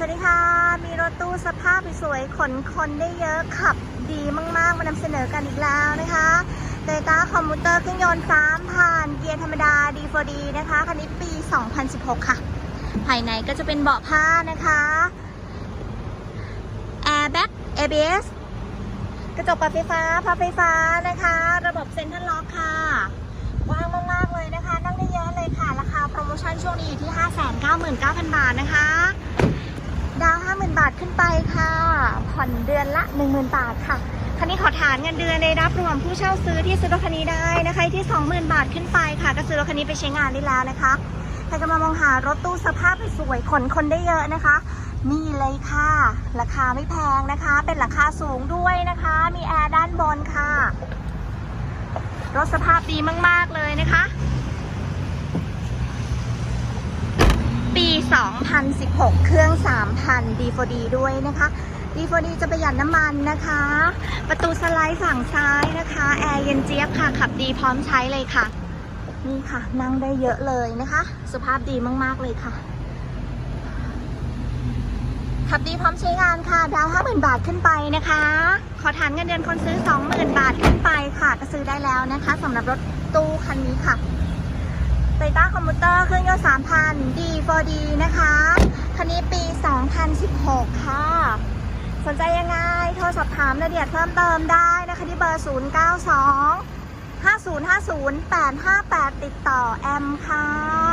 สวัสดีค่ะ มีรถตู้สภาพสวยขนคนได้เยอะขับดีมากๆ มานำเสนอกันอีกแล้วนะคะโตยต้าคอมมูเตอร์เครื่องยนต์3ผ่านเกียร์ธรรมดา D4D นะคะ คันนี้ปี 2016 ค่ะ ภายในก็จะเป็นเบาะผ้านะคะ Airbag ABS กระจกปรับไฟฟ้าพับไฟฟ้านะคะ ระบบเซ็นทรัลล็อกค่ะว้างมากๆเลยนะคะ นั่งได้เยอะเลยค่ะ ราคาโปรโมชั่นช่วงนี้อยู่ที่ 599,900 บาทนะคะ ดาว50,000บาทขึ้นไปค่ะ ผ่อนเดือนละ10,000บาทค่ะคันนี้ขอฐานเงินเดือนได้รับรวมผู้เช่าซื้อที่ซื้อรถคันนี้ได้นะคะที่20,000บาทขึ้นไปค่ะ ก็ซื้อรถคันนี้ไปใช้งานได้แล้วนะคะใครกำลังมองหารถตู้สภาพสวยๆขนคนได้เยอะนะคะนี่เลยค่ะ ราคาไม่แพงนะคะ เป็นราคาสูงด้วยนะคะ มีแอร์ด้านบนค่ะ รถสภาพดีมาก ๆ เลยนะคะ ปี 2016 เครื่อง 3,000 D4D ด้วยนะคะ D4D จะประหยัดน้ำมันนะคะ ประตูสไลด์ฝั่งซ้ายนะคะ แอร์เย็นเจี๊ยบค่ะ ขับดีพร้อมใช้เลยค่ะ นี่ค่ะ นั่งได้เยอะเลยนะคะ สภาพดีมาก ๆ เลยค่ะ ขับดีพร้อมใช้งานค่ะ ดาว 50,000 บาทขึ้นไปนะคะ ขอฐานเงินเดือนคนซื้อ 20,000 บาทขึ้นไปค่ะ ก็ซื้อได้แล้วนะคะสำหรับรถตู้คันนี้ค่ะ โตโยต้าคอมพิวเตอร์เครื่องยนต์3,000 D4D นะคะ คันนี้ปี 2016 ค่ะ สนใจยังไง โทรสอบถามรายละเอียดเพิ่มเติมได้นะคะที่เบอร์ 092 5050 858 ติดต่อแอมค่ะ